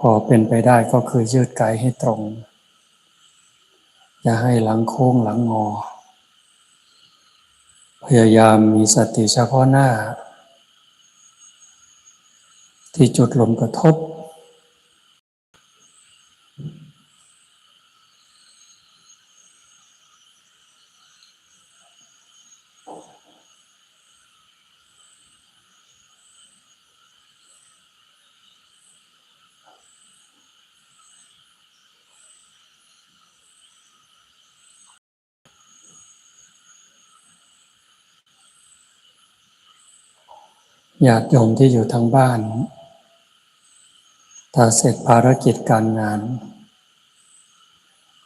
พอเป็นไปได้ก็คือยืดกายให้ตรง อย่าให้หลังโค้งหลังงอ พยายามมีสติเฉพาะหน้า ที่จุดลมกระทบ ญาติโยมที่อยู่ทางบ้าน ถ้าเสร็จภารกิจการงาน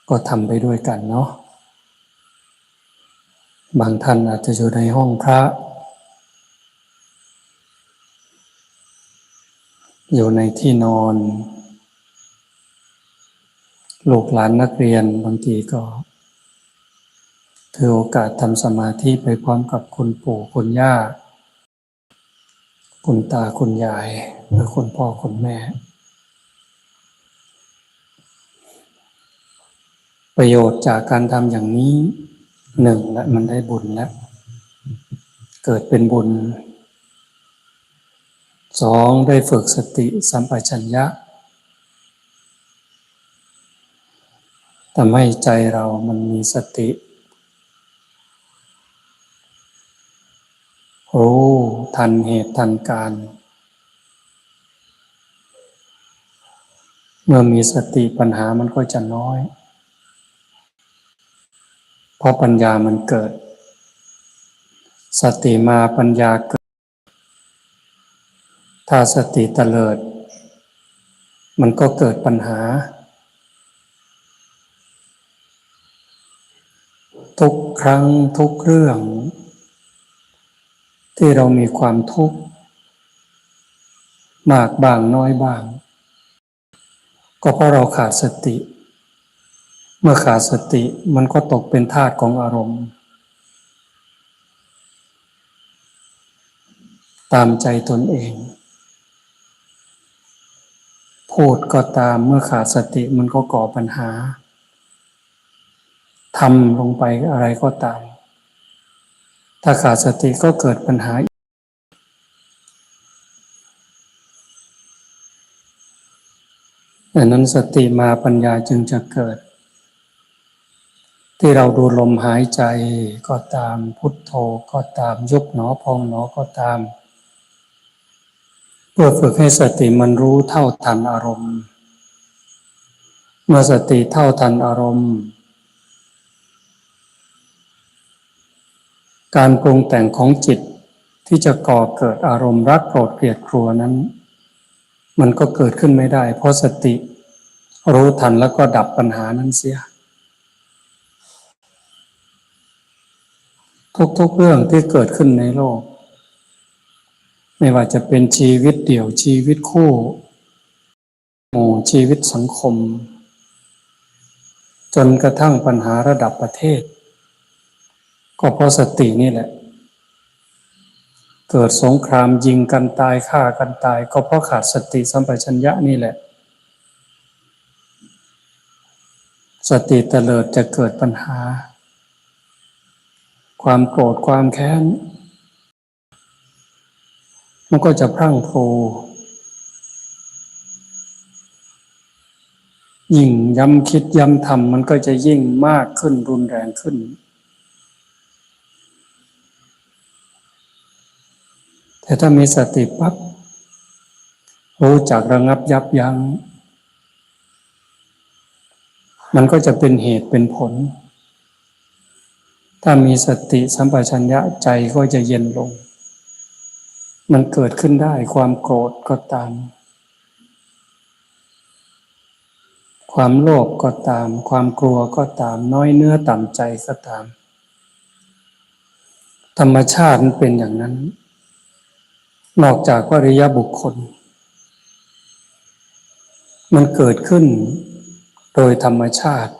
ก็ทำไปด้วยกันเนาะ บางท่านอาจจะอยู่ในห้องพระ อยู่ในที่นอน ลูกหลานนักเรียนบางทีก็ถือโอกาสทำสมาธิไปพร้อมกับคุณปู่คุณย่า คุณตาคุณยายหรือคุณพ่อคุณแม่ ประโยชน์จากการทำอย่างนี้หนึ่งและมันได้บุญแล้ว เกิดเป็นบุญสองได้ฝึกสติสัมปชัญญะทำให้ใจเรามันมีสติ รู้ทันเหตุทันการ เมื่อมีสติปัญหามันก็จะน้อย เพราะปัญญามันเกิด สติมาปัญญาเกิด ถ้าสติเตลิด มันก็เกิดปัญหา ทุกครั้งทุกเรื่อง ที่เรามีความทุกข์มากบางน้อยบาง ก็เพราะเราขาดสติ เมื่อขาดสติมันก็ตกเป็นทาสของอารมณ์ ตามใจตนเอง พูดก็ตามเมื่อขาดสติมันก็ก่อปัญหาทำลงไปอะไรก็ตาม ถ้าขาดสติก็เกิดปัญหา ดังนั้นสติมาปัญญาจึงจะเกิด ที่เราดูลมหายใจก็ตามพุทโธก็ตามยุบหนอพองหนอก็ตาม เพื่อฝึกให้สติมันรู้เท่าทันอารมณ์ เมื่อสติเท่าทันอารมณ์ การปรุงแต่งของจิตที่จะก่อเกิดอารมณ์รักโกรธเกลียดครัวนั้น มันก็เกิดขึ้นไม่ได้ เพราะสติ รู้ทันแล้วก็ดับปัญหานั้นเสีย ทุกๆเรื่องที่เกิดขึ้นในโลก ไม่ว่าจะเป็นชีวิตเดี่ยวชีวิตคู่ หมู่ชีวิตสังคม จนกระทั่งปัญหาระดับประเทศ ก็เพราะสตินี่แหละ เกิดสงครามยิงกันตายฆ่ากันตาย ก็เพราะขาดสติสัมปชัญญะนี่แหละ สติเตลิดจะเกิดปัญหา ความโกรธความแค้น มันก็จะพรั่งพรูยิ่งย้ำคิดย้ำทำมันก็จะยิ่งมากขึ้นรุนแรงขึ้น แต่ถ้ามีสติปับ๊บรู้จักระงับยับยัง้ง มันก็จะเป็นเหตุเป็นผล ถ้ามีสติสัมปชัญญะใจก็จะเย็นลง มันเกิดขึ้นได้ความโกรธก็ตาม ความโลภก็ตาม ความกลัวก็ตาม น้อยเนื้อต่ำใจก็ตาม ธรรมชาติมันเป็นอย่างนั้น นอกจากวริยบุคคล มันเกิดขึ้นโดยธรรมชาติ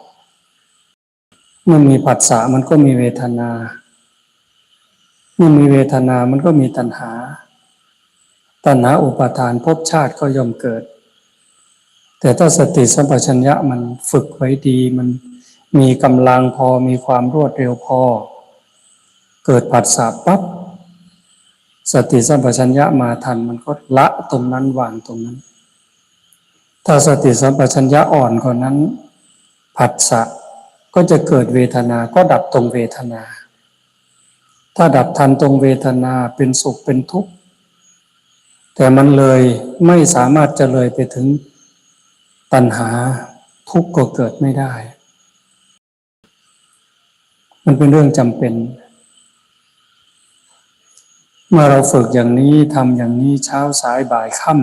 เมื่อมีผัสสะมันก็มีเวทนา เมื่อมีเวทนามันก็มีตัณหา ตัณหาอุปาทานภพชาติก็ย่อมเกิด แต่ถ้าสติสัมปชัญญะมันฝึกไว้ดีมันมีกำลังพอมีความรวดเร็วพอ เกิดผัสสะปั๊บ สติสัมปชัญญะมาทันมันก็ละตรงนั้นวางตรงนั้น ถ้าสติสัมปชัญญะอ่อนกว่านั้น ผัสสะก็จะเกิดเวทนา ก็ดับตรงเวทนา ถ้าดับทันตรงเวทนาเป็นสุขเป็นทุกข์ แต่มันเลยไม่สามารถจะเลยไปถึงตัณหาทุกข์ก็เกิดไม่ได้ มันเป็นเรื่องจำเป็น เมื่อเราฝึกอย่างนี้ทำอย่างนี้เช้าสายบ่ายค่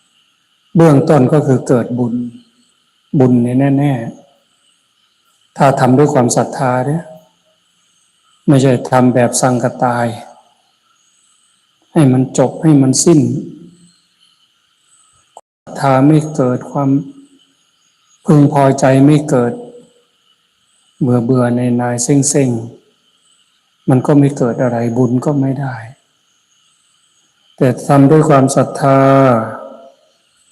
ำเบื้องต้นก็คือเกิดบุญ บุญแน่แน่ถ้าทำด้วยความศรัทธาเนี่ยไม่ใช่ทำแบบสังกตาย ให้มันจบให้มันสิ้นศรัทธาไม่เกิดความพึงพอใจไม่เกิด เบื่อเบื่อในนายเซ็งเซ็งมันก็ไม่เกิดอะไรบุญก็ไม่ได้ แต่ทำด้วยความศรัทธา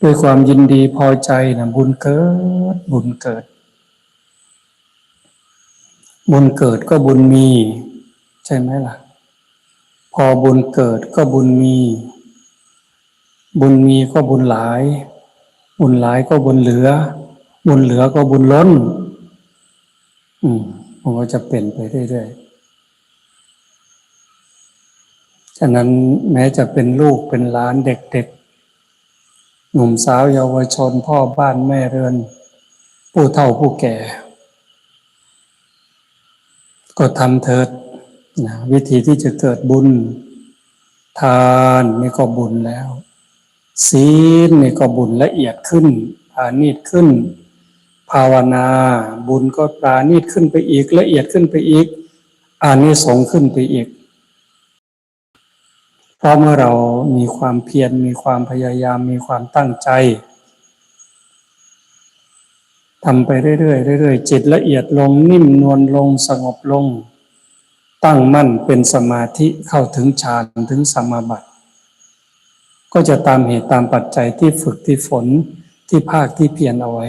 ด้วยความยินดีพอใจนะบุญเกิด บุญเกิด บุญเกิดก็บุญมี ใช่ไหมล่ะ พอบุญเกิดก็บุญมี บุญมีก็บุญหลาย บุญหลายก็บุญเหลือ บุญเหลือก็บุญล้น อืมมันก็จะเป็นไปเรื่อยๆ ฉะนั้นแม้จะเป็นลูกเป็นหลานเด็กๆ หนุ่มสาวเยาวชนพ่อบ้านแม่เรือน ผู้เฒ่าผู้แก่ ก็ทำเถิดนะวิธีที่จะเกิดบุญ ทานนี่ก็บุญแล้ว ศีลนี่ก็บุญละเอียดขึ้นผานิดขึ้น ภาวนาบุญก็ปราณีตขึ้นไปอีกละเอียดขึ้นไปอีกอานิสงส์ขึ้นไปอีก ราะเมื่อเรามีความเพียรมีความพยายามมีความตั้งใจทำไปเรื่อยๆเรื่อยๆจิตละเอียดลงนิ่มนวลลงสงบลง ตั้งมั่นเป็นสมาธิเข้าถึงฌานถึงสมาบัติก็จะตามเหตุตามปัจจัยที่ฝึกที่ฝนที่ภาคที่เพียรเอาไว้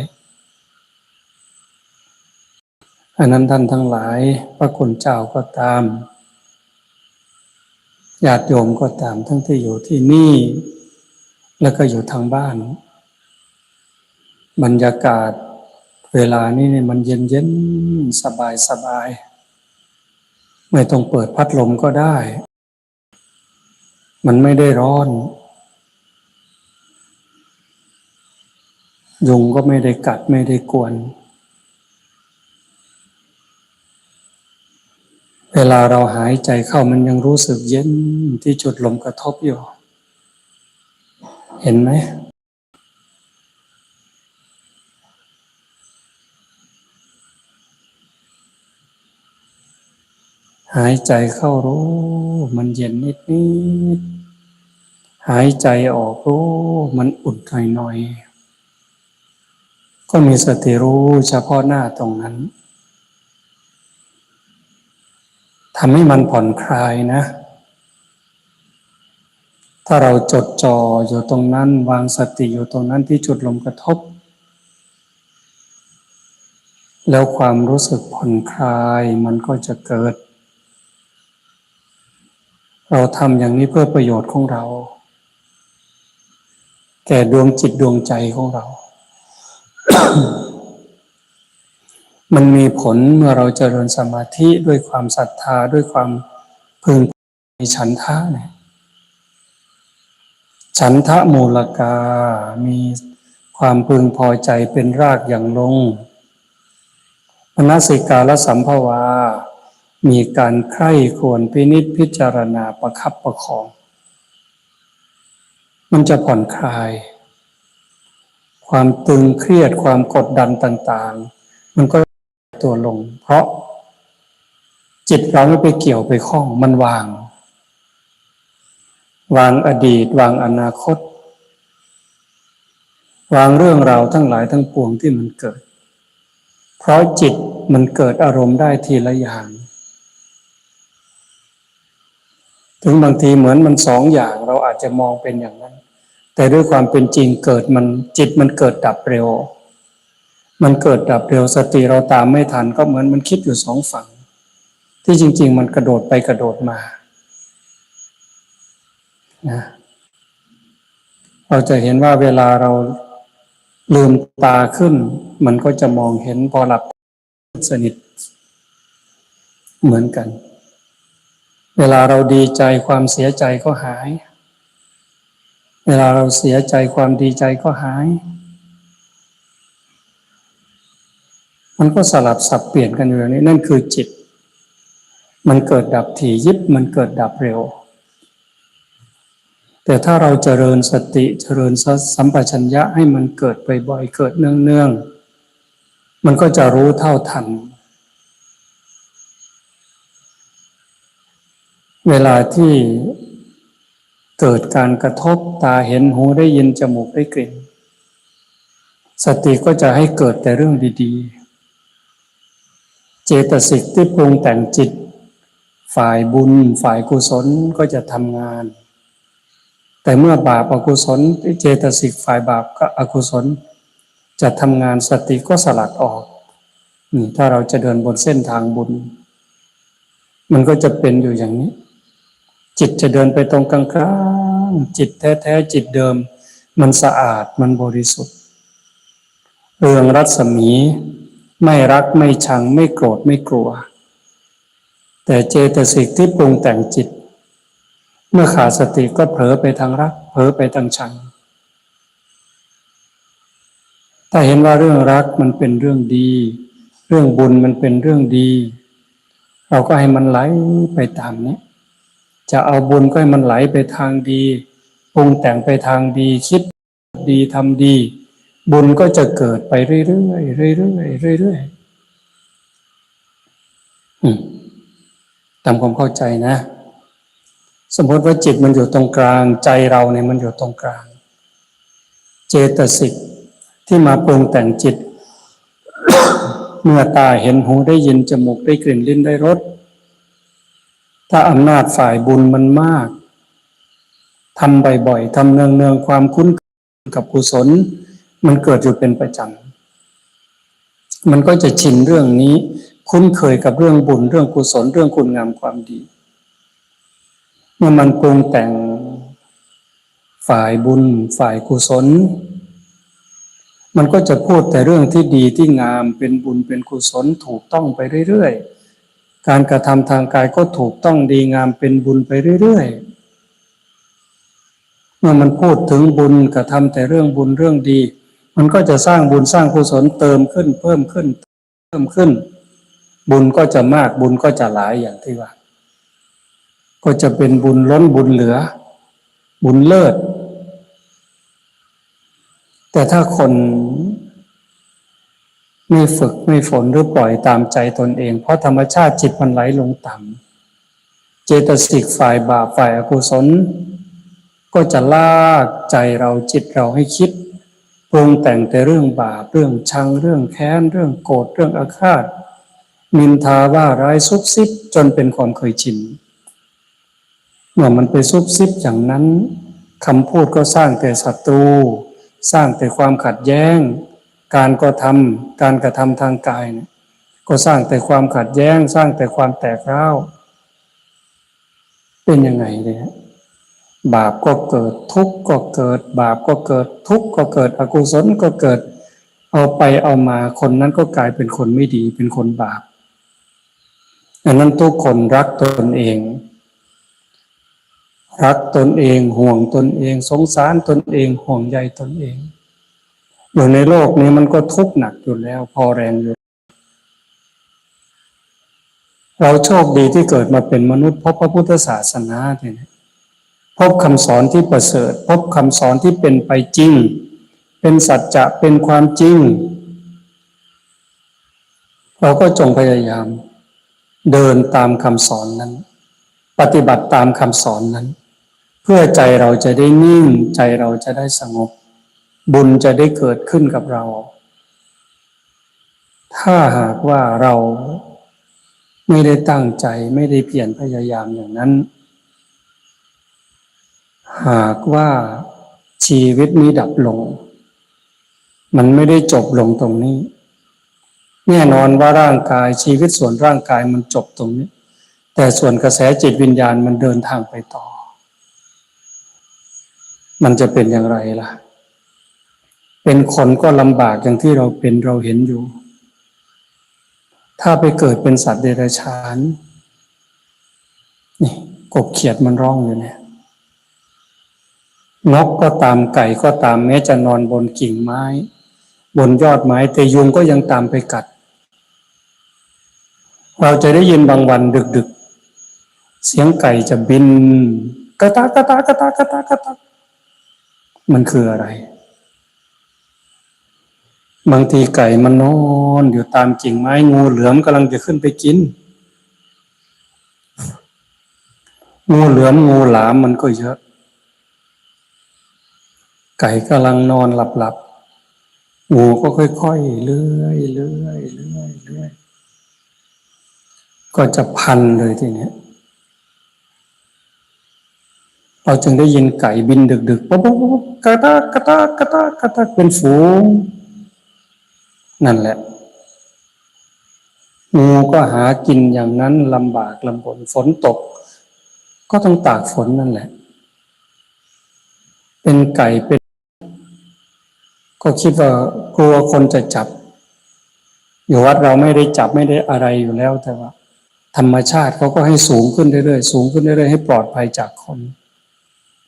อันนั้นท่านทั้งหลายพระคุณเจ้าก็ตาม ญาติโยมก็ตามทั้งที่อยู่ที่นี่ แล้วก็อยู่ทางบ้าน บรรยากาศเวลานี้เนี่ยมันเย็นเย็นสบายสบาย ไม่ต้องเปิดพัดลมก็ได้ มันไม่ได้ร้อน ยุงก็ไม่ได้กัดไม่ได้กวน เวลาเราหายใจเข้ามันยังรู้สึกเย็นที่จุดลมกระทบอยู่ เห็นไหมหายใจเข้ารู้ มันเย็นนิดนิดหายใจออกรู้ มันอุ่นหน่อยหน่อยก็มีสติรู้เฉพาะหน้าตรงนั้น ทำให้มันผ่อนคลายนะ ถ้าเราจดจ่ออยู่ตรงนั้น วางสติอยู่ตรงนั้นที่จุดลมกระทบ แล้วความรู้สึกผ่อนคลายมันก็จะเกิด เราทำอย่างนี้เพื่อประโยชน์ของเรา แก่ดวงจิตดวงใจของเรา มันมีผลเมื่อเราเจริญสมาธิด้วยความศรัทธาด้วยความพึงมีฉันทะเนี่ยฉันทะมูลกา มีความพึงพอใจเป็นรากอย่างลงมนสิกาและสัมภวา มีการใคร่ควรพินิจพิจารณาประคับประคอง มันจะผ่อนคลาย ความตึงเครียดความกดดันต่าง ๆ มันก็ ตัวลง เพราะจิตเราไม่ไปเกี่ยวไปข้องมันวาง วางอดีต วางอนาคต วางเรื่องราวทั้งหลายทั้งปวงที่มันเกิด เพราะจิตมันเกิดอารมณ์ได้ทีละอย่าง ถึงบางทีเหมือนมันสองอย่างเราอาจจะมองเป็นอย่างนั้น แต่ด้วยความเป็นจริงเกิดมันจิตมันเกิดดับเร็ว มันเกิดดับเร็วสติเราตามไม่ทันก็เหมือนมันคิดอยู่สองฝั่ง ที่จริง ๆ มันกระโดดไปกระโดดมานะเราจะเห็นว่าเวลาเราลืมตาขึ้น มันก็จะมองเห็นพอหลับสนิทเหมือนกัน เวลาเราดีใจความเสียใจก็หาย เวลาเราเสียใจความดีใจก็หาย มันก็สลับสับเปลี่ยนกันอยู่อย่างนี้นั่นคือจิต มันเกิดดับถี่ยิบมันเกิดดับเร็ว แต่ถ้าเราเจริญสติเจริญสัมปชัญญะให้มันเกิดบ่อยๆเกิดเนืองๆมันก็จะรู้เท่าทัน เวลาที่เกิดการกระทบตาเห็นหูได้ยินจมูกได้กลิ่น สติก็จะให้เกิดแต่เรื่องดีๆ เจตสิกที่ปรุงแต่งจิต ฝ่ายบุญฝ่ายกุศลก็จะทำงาน แต่เมื่อบาปอกุศลเจตสิกฝ่ายบาปก็อกุศล จะทำงานสติก็สลัดออกนี่ถ้าเราจะเดินบนเส้นทางบุญ มันก็จะเป็นอยู่อย่างนี้ จิตจะเดินไปตรงกลางจิตแท้ๆจิตเดิม มันสะอาดมันบริสุทธิ์เรืองรัศมี ไม่รักไม่ชังไม่โกรธไม่กลัว แต่เจตสิกที่ปรุงแต่งจิต เมื่อขาดสติก็เผลอไปทางรัก เผลอไปทางชัง ถ้าเห็นว่าเรื่องรักมันเป็นเรื่องดี เรื่องบุญมันเป็นเรื่องดี เราก็ให้มันไหลไปตามนี้ จะเอาบุญก็ให้มันไหลไปทางดีปรุงแต่งไปทางดีคิดดีทำดี บุญก็จะเกิดไปเรื่อยๆเรื่อยๆเรื่อยๆตามความเข้าใจนะ สมมติว่าจิตมันอยู่ตรงกลางใจเราเนี่ยมันอยู่ตรงกลาง เจตสิกที่มาปรุงแต่งจิต เมื่อตาเห็นหูได้ยินจมูกได้กลิ่นลิ้นได้รสถ้าอำนาจฝ่ายบุญมันมากทำบ่อยๆทำเนืองๆความคุ้นกับกุศล มันเกิดอยู่เป็นประจำ มันก็จะชินเรื่องนี้ คุ้นเคยกับเรื่องบุญเรื่องกุศลเรื่องคุณงามความดี เมื่อมันปรุงแต่งฝ่ายบุญฝ่ายกุศล มันก็จะพูดแต่เรื่องที่ดีที่งามเป็นบุญเป็นกุศลถูกต้องไปเรื่อยๆ การกระทำทางกายก็ถูกต้องดีงามเป็นบุญไปเรื่อยๆ เมื่อมันพูดถึงบุญกระทำแต่เรื่องบุญเรื่องดี มันก็จะสร้างบุญสร้างกุศลเติมขึ้น เพิ่มขึ้น เพิ่มขึ้น บุญก็จะมากบุญก็จะหลายอย่างที่ว่า ก็จะเป็นบุญล้นบุญเหลือ บุญเลิศ แต่ถ้าคนไม่ฝึกไม่ฝนหรือปล่อยตามใจตนเอง เพราะธรรมชาติจิตมันไหลลงต่ำเจตสิกฝ่ายบาปฝ่ายอกุศล ก็จะลากใจเราจิตเราให้คิด รุงแต่งแต่เรื่องบาปเรื่องชังเรื่องแค้น เรื่องโกรธเรื่องอาฆาตมินทาว่าร้ายซุบซิบจนเป็นความเคยชินเมื่อมันไปซุบซิบอย่างนั้นคำพูดก็สร้างแต่ศัตรู สร้างแต่ความขัดแย้ง การก็ทำการกระทำทางกายเนี่ยก็สร้างแต่ความขัดแย้ง สร้างแต่ความแตกร้าวเป็นยังไงเนี่ย บาปก็เกิดทุกข์ก็เกิด บาปก็เกิดทุกข์ก็เกิดอกุศลก็เกิด เอาไปเอามาคนนั้นก็กลายเป็นคนไม่ดีเป็นคนบาปอันนั้นทุกคนรักตนเอง รักตนเองห่วงตนเอง สงสารตนเองห่วงใยตนเองอยู่ในโลกนี้มันก็ทุกข์หนักอยู่แล้วพอแรงอยู่ เราโชคดีที่เกิดมาเป็นมนุษย์เพบพระพุทธศาสนาเนี่ย พบคำสอนที่ประเสริฐ พบคำสอนที่เป็นไปจริง เป็นสัจจะเป็นความจริง เราก็จงพยายาม เดินตามคำสอนนั้น ปฏิบัติตามคำสอนนั้น เพื่อใจเราจะได้นิ่ง ใจเราจะได้สงบ บุญจะได้เกิดขึ้นกับเรา ถ้าหากว่าเราไม่ได้ตั้งใจไม่ได้เพียรพยายามอย่างนั้น หากว่าชีวิตนี้ดับลง มันไม่ได้จบลงตรงนี้ แน่นอนว่าร่างกายชีวิตส่วนร่างกายมันจบตรงนี้ แต่ส่วนกระแสจิตวิญญาณมันเดินทางไปต่อ มันจะเป็นอย่างไรล่ะ เป็นคนก็ลำบากอย่างที่เราเป็นเราเห็นอยู่ ถ้าไปเกิดเป็นสัตว์เดรัจฉานนี่กบเขียดมันร้องอยู่เนี่ย นกก็ตามไก่ก็ตามแม้จะนอนบนกิ่งไม้ บนยอดไม้แต่ยุงก็ยังตามไปกัด เราจะได้ยินบางวันดึกๆเสียงไก่จะบินกระตากกระตากกระตากกระตากกระตากมันคืออะไร บางทีไก่มันนอนอยู่ตามกิ่งไม้งูเหลือมกำลังจะขึ้นไปกิน งูเหลือมงูหลามมันก็เยอะ ไก่กำลังนอนหลับหลับๆงูก็ค่อยๆเลื่อยเลื่อยเลื่อยเลื่อยก็จะพันเลยทีเนี้ยเราจึงได้ยินไก่บินดึกๆป๊บป๊บป๊บกระตากกระตากกระตากกระตากเป็นฝูง นั่นแหละงูก็หากินอย่างนั้นลำบากลำบนฝนตก ก็ต้องตากฝนนั่นแหละ เป็นไก่เป็น ก็คิดว่ากลัวคนจะจับ อยู่วัดเราไม่ได้จับไม่ได้อะไรอยู่แล้วแต่ว่า ธรรมชาติเขาก็ให้สูงขึ้นเรื่อยๆสูงขึ้นเรื่อยๆให้ปลอดภัยจากคน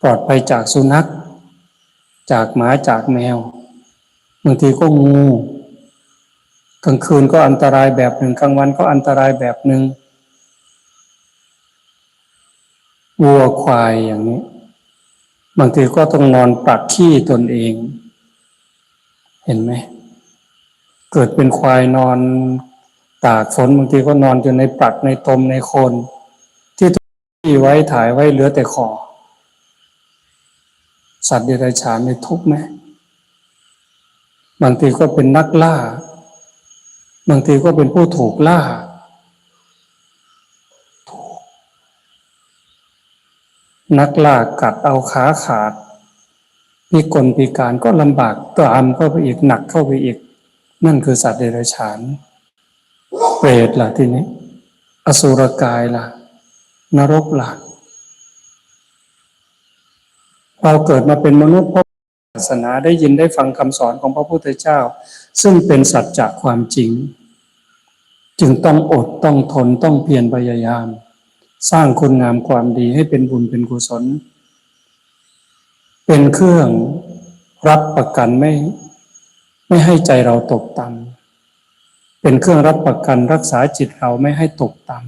ปลอดภัยจากสุนัข จากหมาจากแมวบางทีก็งูกลางคืนก็อันตรายแบบหนึ่งกลางวันก็อันตรายแบบหนึ่งวัวควายอย่างนี้ บางทีก็ต้องนอนปักขี้ตนเอง เห็นไหม เกิดเป็นควายนอนตากฝนบางทีก็นอนอยู่ในปักในตมในโคน ที่ที่ไว้ถ่ายไว้เหลือแต่คอสัตว์เดรัจฉานในทุกข์ไหมบางทีก็เป็นนักล่า บางทีก็เป็นผู้ถูกล่านักล่ากัดเอาขาขาด พิกลพิการก็ลำบากตามเข้าไปอีกหนักเข้าไปอีก นั่นคือสัตว์เดรัจฉาน เปรตล่ะทีนี้ อสุรกายล่ะ นรกล่ะ เราเกิดมาเป็นมนุษย์เพราะศาสนาได้ยินได้ฟังคำสอนของพระพุทธเจ้า ซึ่งเป็นสัจจะความจริง จึงต้องอดต้องทนต้องเพียรพยายาม สร้างคุณงามความดีให้เป็นบุญเป็นกุศล เป็นเครื่องรับประกันไม่ ไม่ให้ใจเราตกต่ำเป็นเครื่องรับประกันรักษาจิตเราไม่ให้ตกต่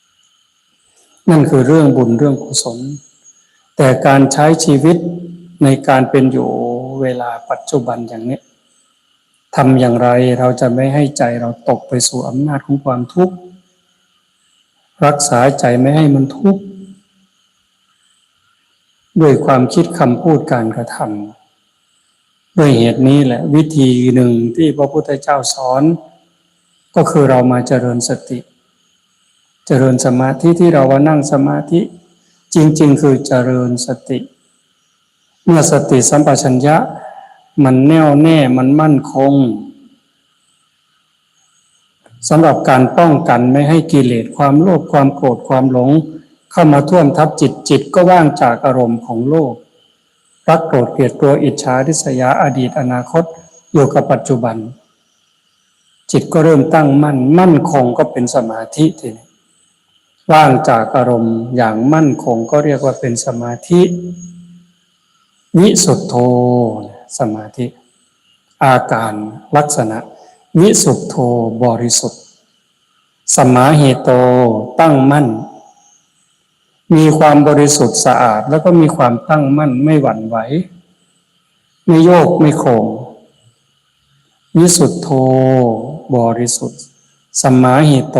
ำนั่นคือเรื่องบุญเรื่องกุศล แต่การใช้ชีวิตในการเป็นอยู่เวลาปัจจุบันอย่างนี้ทำอย่างไรเราจะไม่ให้ใจเราตกไปสู่อำนาจของความทุกข์ รักษาใจไม่ให้มันทุกข์ ด้วยความคิดคำพูดการกระทำด้วยเหตุนี้แหละวิธีหนึ่งที่พระพุทธเจ้าสอน ก็คือเรามาเจริญสติ เจริญสมาธิที่เราว่านั่งสมาธิจริง ๆ คือเจริญสติ เมื่อสติสัมปชัญญะมันแน่วแน่มันมั่นคงสำหรับการป้องกันไม่ให้กิเลสความโลภความโกรธความหลง เข้ามาท่วมทับจิตจิตก็ว่างจากอารมณ์ของโลก รักโกรธเกลียดตัวอิจฉาทิษยาอดีตอนาคตอยู่กับปัจจุบัน จิตก็เริ่มตั้งมั่น มั่นคงก็เป็นสมาธิทีนี้ว่างจากอารมณ์อย่างมั่นคงก็เรียกว่าเป็นสมาธิวิสุทโธสมาธิ อาการลักษณะ วิสุทโธบริสุทธิ์ สมาเหโตตั้งมั่น มีความบริสุทธิ์สะอาด แล้วก็มีความตั้งมั่นไม่หวั่นไหว ไม่โยกไม่โคงวิสุทธโธบริสุทธิ์สมาหิโต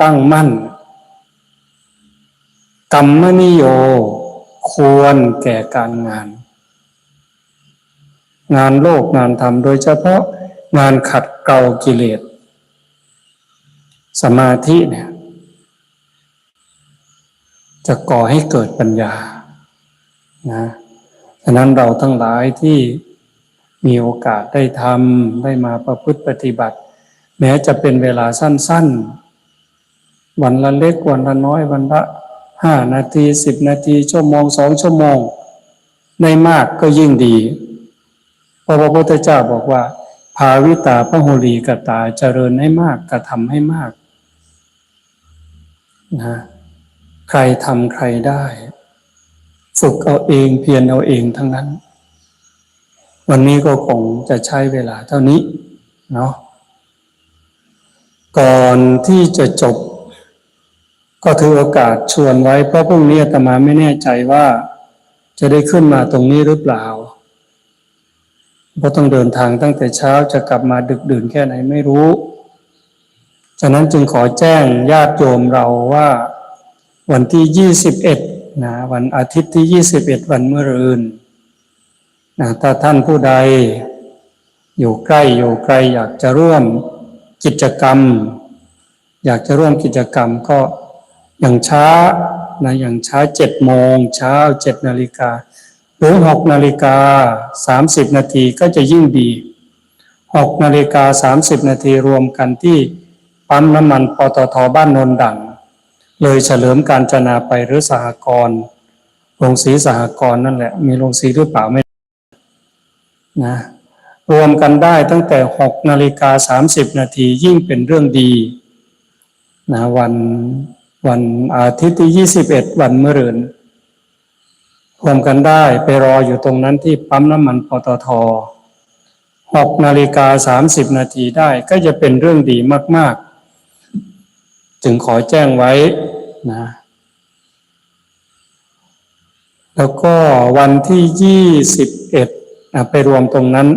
ตั้งมั่นกรรมนิโย ควรแก่การงาน งานโลกงานธรรมโดยเฉพาะงานขัดเกลากิเลส สมาธิเนี่ย จะก่อให้เกิดปัญญานะฉะนั้นเราทั้งหลายที่มีโอกาสได้ทำได้มาประพฤติปฏิบัติ แม้จะเป็นเวลาสั้น ๆ วันละเล็กวันละน้อยวันละห้านาทีสิบนาทีชั่วโมงสองชั่วโมงในมากก็ยิ่งดีเพราะพระพุทธเจ้าบอกว่า ภาวิตาพระโหรีกตาเจริญให้มากกระทำให้มากนะ ใครทำใครได้ ฝึกเอาเองเพียรเอาเองทั้งนั้น วันนี้ก็คงจะใช้เวลาเท่านี้เนาะก่อนที่จะจบ ก็ถือโอกาสชวนไว้ เพราะพรุ่งนี้อาตมาไม่แน่ใจว่า จะได้ขึ้นมาตรงนี้หรือเปล่าเพราะต้องเดินทางตั้งแต่เช้าจะกลับมาดึกดื่นแค่ไหนไม่รู้ ฉะนั้นจึงขอแจ้งญาติโยมเราว่า วันที่ยี่สิบเอ็ดนะวันอาทิตย์ที่ยี่สิบเอ็ดวันเมื่อรืนนะถ้าท่านผู้ใด อยู่ใกล้อยู่ไกลอยากจะร่วมกิจกรรม อยากจะร่วมกิจกรรมก็อย่างช้านะอย่างช้าเจ็ดโมงเช้าเจ็ดนาฬิกาหรือหกนาฬิกาสามสิบนาทีก็จะยิ่งดีหกนาฬิกาสามสิบนาทีรวมกันที่ปั๊มน้ำมันปตทบ้านนนดัง เลยเฉลิมการจนาไปหรือสหกรณ์โรงสีสหกรณ์นั่นแหละ มีโรงสีหรือเปล่าไม่นะรวมกันได้ตั้งแต่หกนาฬิกาสามสิบนาทียิ่งเป็นเรื่องดีนะวันวันอาทิตย์ที่ยี่สิบเอ็ดวันเมื่อรืนรวมกันได้ไปรออยู่ตรงนั้นที่ปั๊มน้ำมันปตทหกนาฬิกาสามสิบนาทีได้ก็จะเป็นเรื่องดีมาก ๆ จึงขอแจ้งไว้นะแล้วก็วันที่ยี่สิบเอ็ดไปรวมตรงนั้น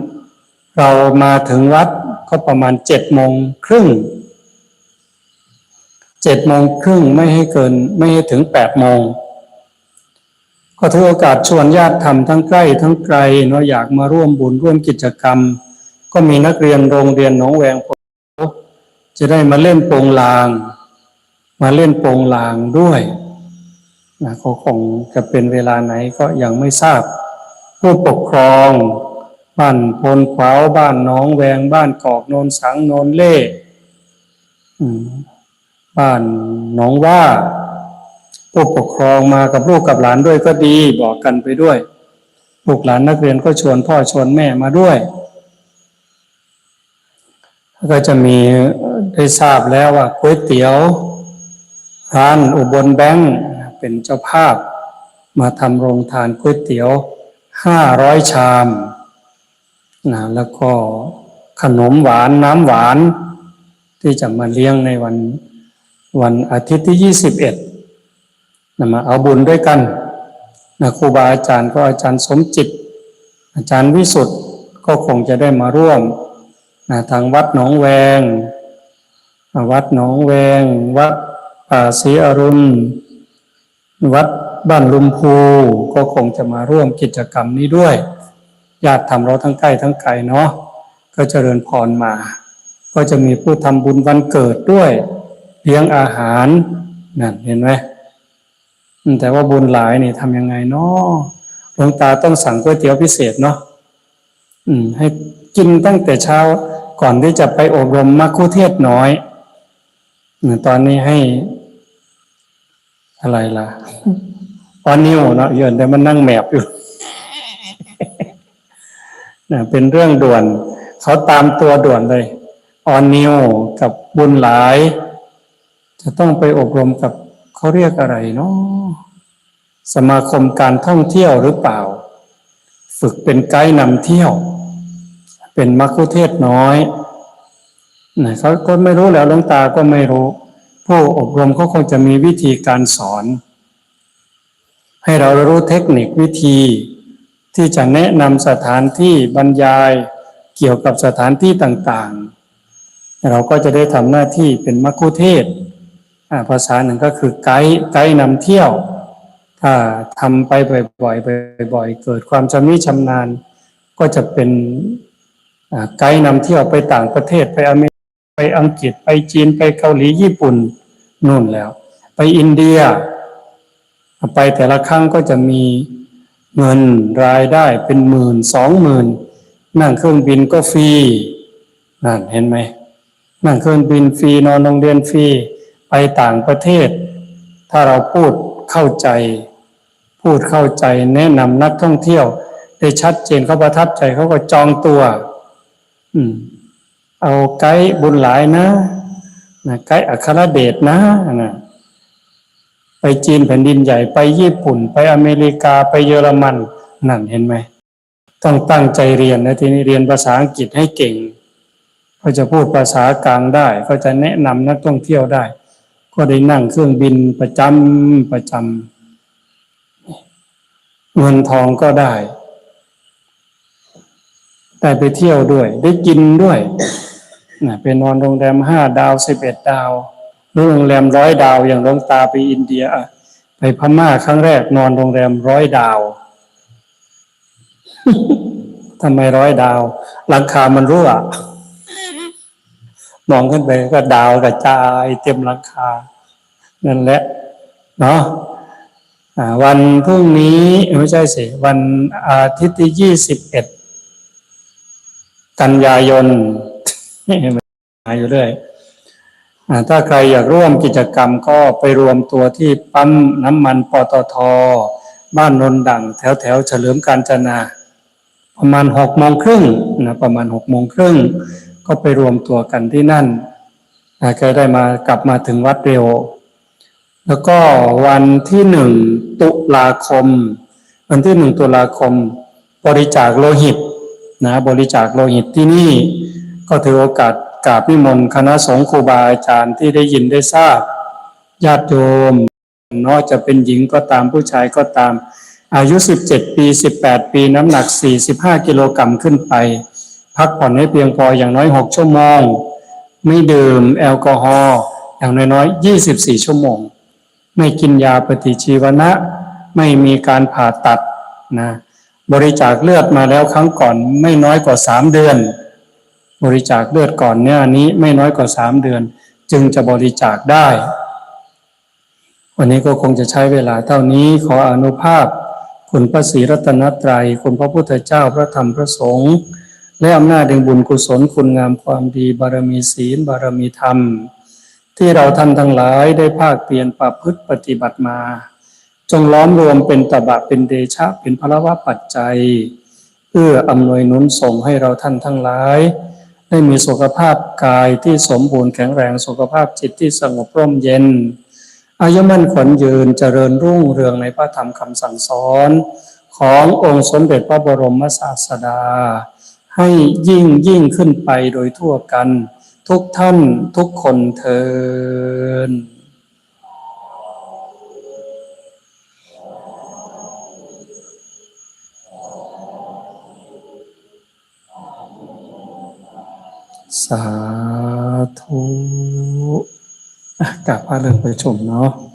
เรามาถึงวัดก็ประมาณเจ็ดโมงครึ่งเจ็ดโมงครึ่งไม่ให้เกินไม่ให้ถึงแปดโมงก็ถือโอกาสชวนญาติธรรมทั้งใกล้ทั้งไกลเนาะอยากมาร่วมบุญร่วมกิจกรรม ก็มีนักเรียนโรงเรียนหนองแวงจะได้มาเล่นโปงลาง มาเล่นโปงลางด้วยนะเขาคงจะเป็นเวลาไหนก็ยังไม่ทราบ ผู้ปกครอง บ้านพลขวาวบ้านน้องแวง บ้านกอกโนนสังโนนเล่บ้านหนองว่า ผู้ปกครองมากับลูกกับหลานด้วยก็ดีบอกกันไปด้วย ลูกหลานนักเรียนก็ชวนพ่อชวนแม่มาด้วยก็จะมีได้ทราบแล้วว่าก๋วยเตี๋ยว ร้านอุบลแบงค์เป็นเจ้าภาพ มาทำโรงทานก๋วยเตี๋ยวห้าร้อยชามนะแล้วก็ขนมหวานน้ำหวาน ที่จะมาเลี้ยงในวันวันอาทิตย์ที่ยี่สิบเอ็ดนะมาเอาบุญด้วยกันนะครูบาอาจารย์ก็อาจารย์สมจิต อาจารย์วิสุทธ์ก็คงจะได้มาร่วมนะทางวัดหนองแวง วัดหนองแวง วัด ป่าศรีอรุณ วัดบ้านลุมพูก็คงจะมาร่วมกิจกรรมนี้ด้วย ญาติทำเราทั้งใกล้ทั้งไกลเนาะก็เจริญพรมา ก็จะมีผู้ทำบุญวันเกิดด้วยเลี้ยงอาหารนั่นเห็นไหมแต่ว่าบุญหลายนี่ทำยังไงเนาะหลวงตาต้องสั่งก๋วยเตี๋ยวพิเศษเนาะให้กินตั้งแต่เช้าก่อนที่จะไปอบรมมัคคุเทศน้อย ตอนนี้ให้ อะไรล่ะตอนนิ้วเนาะเยินแต่มันนั่งแมบอยู่นะเป็นเรื่องด่วน เขาตามตัวด่วนเลยออนนิวกับบุญหลาย จะต้องไปอบรมกับเขาเรียกอะไรเนาะสมาคมการท่องเที่ยวหรือเปล่า ฝึกเป็นไกด์นำเที่ยว เป็นมัคคุเทศน้อยนะเขาก็ไม่รู้แล้วหลวงตาก็ไม่รู้ ผู้อบรมเขาคงจะมีวิธีการสอน ให้เรารู้เทคนิควิธี ที่จะแนะนำสถานที่บรรยายเกี่ยวกับสถานที่ต่างๆ เราก็จะได้ทำหน้าที่เป็นมัคคุเทศภาษาหนึ่งก็คือไกด์ไกด์นำเที่ยว ถ้าทำไปบ่อยๆบ่อยๆ เกิดความชำนิชำนาญ ก็จะเป็นไกด์นำเที่ยวไปต่างประเทศไปอเมริกาไปอังกฤษไปจีนไปเกาหลีญี่ปุ่น นู่นแล้ว ไปอินเดีย ไปแต่ละครั้งก็จะมีเงินรายได้เป็นหมื่นสองหมื่นนั่งเครื่องบินก็ฟรีนั่นเห็นไหมนั่งเครื่องบินฟรีนอนโรงเรียนฟรีไปต่างประเทศ ถ้าเราพูดเข้าใจ พูดเข้าใจแนะนำนักท่องเที่ยว ได้ชัดเจนเขาประทับใจเขาก็จองตัว อืม เอาไกด์บุญหลายนะ นะไกด์อัครเดชนะนะไปจีนแผ่นดินใหญ่ ไปญี่ปุ่น ไปอเมริกาไปเยอรมัน นั่นเห็นไหมต้องตั้งใจเรียนนะทีนี้เรียนภาษาอังกฤษให้เก่งเขาจะพูดภาษากลางได้เขาจะแนะนำนักท่องเที่ยวได้ ก็ได้นั่งเครื่องบินประจำประจำเงินทองก็ได้ ได้ไปเที่ยวด้วย ได้กินด้วย นะไปนอนโรงแรมห้าดาวสิบเอ็ดดาวหรือโรงแรมร้อยดาวอย่างหลวงตาไปอินเดียไปพม่าครั้งแรกนอนโรงแรมร้อยดาวทำไมร้อยดาวหลังคามันรั่วมองขึ้นไปก็ดาวกระจายเต็มหลังคา นั่นแหละเนาะวันพรุ่งนี้ไม่ใช่สิวันอาทิตย์ที่ยี่สิบเอ็ดกันยายน มาอยู่เรื่อยอถ้าใครอยากร่วมกิจกรรมก็ไปรวมตัวที่ปั๊มน้ำมันปตท บ้านนนดังแถวแถวเฉลิมกาญจนา ประมาณหกโมงครึ่งนะประมาณหกโมงครึ่งก็ไปรวมตัวกันที่นั่นนะก็ได้มากลับมาถึงวัดเร็ว แล้วก็วันที่หนึ่งตุลาคม วันที่หนึ่งตุลาคม บริจาคโลหิตนะบริจาคโลหิตที่นี่ ก็ถือโอกาสกราบนิมนต์คณะสงฆ์ครูบาอาจารย์ที่ได้ยินได้ทราบญาติโยมเนาะจะเป็นหญิงก็ตามผู้ชายก็ตาม อายุ 17 ปี 18 ปีน้ำหนัก 45 กิโลกรัมขึ้นไป พักผ่อนให้เพียงพออย่างน้อย 6 ชั่วโมง ไม่ดื่มแอลกอฮอล์อย่างน้อยๆ24 ชั่วโมง ไม่กินยาปฏิชีวนะ ไม่มีการผ่าตัดนะบริจาคเลือดมาแล้วครั้งก่อนไม่น้อยกว่า 3 เดือน บริจาคเลือดก่อนเนี่ยนี้ไม่น้อยกว่า3เดือน จึงจะบริจาคได้ วันนี้ก็คงจะใช้เวลาเท่านี้ขออนุภาพ คุณพระศรีรัตนตรัย คุณพระพุทธเจ้าพระธรรมพระสงฆ์และอำนาจแห่งบุญกุศลคุณงามความดีบารมีศีลบารมีธรรม ที่เราท่านทั้งหลายได้ภาคเปลี่ยนประพฤติปฏิบัติมา จงล้อมรวมเป็นตบะเป็นเดชะเป็นพลวะปัจจัยเพื่ออำนวยนุนส่งให้เราท่านทั้งหลาย ได้มีสุขภาพกายที่สมบูรณ์แข็งแรงสุขภาพจิตที่สงบร่มเย็น อายุมั่นขวัญยืนเจริญรุ่งเรืองในพระธรรมคำสั่งสอน ขององค์สมเด็จพระบรมศาสดา ให้ยิ่งยิ่งขึ้นไปโดยทั่วกัน ทุกท่านทุกคนเทิน สาธุกลับพาเรื่องไปชมเนาะ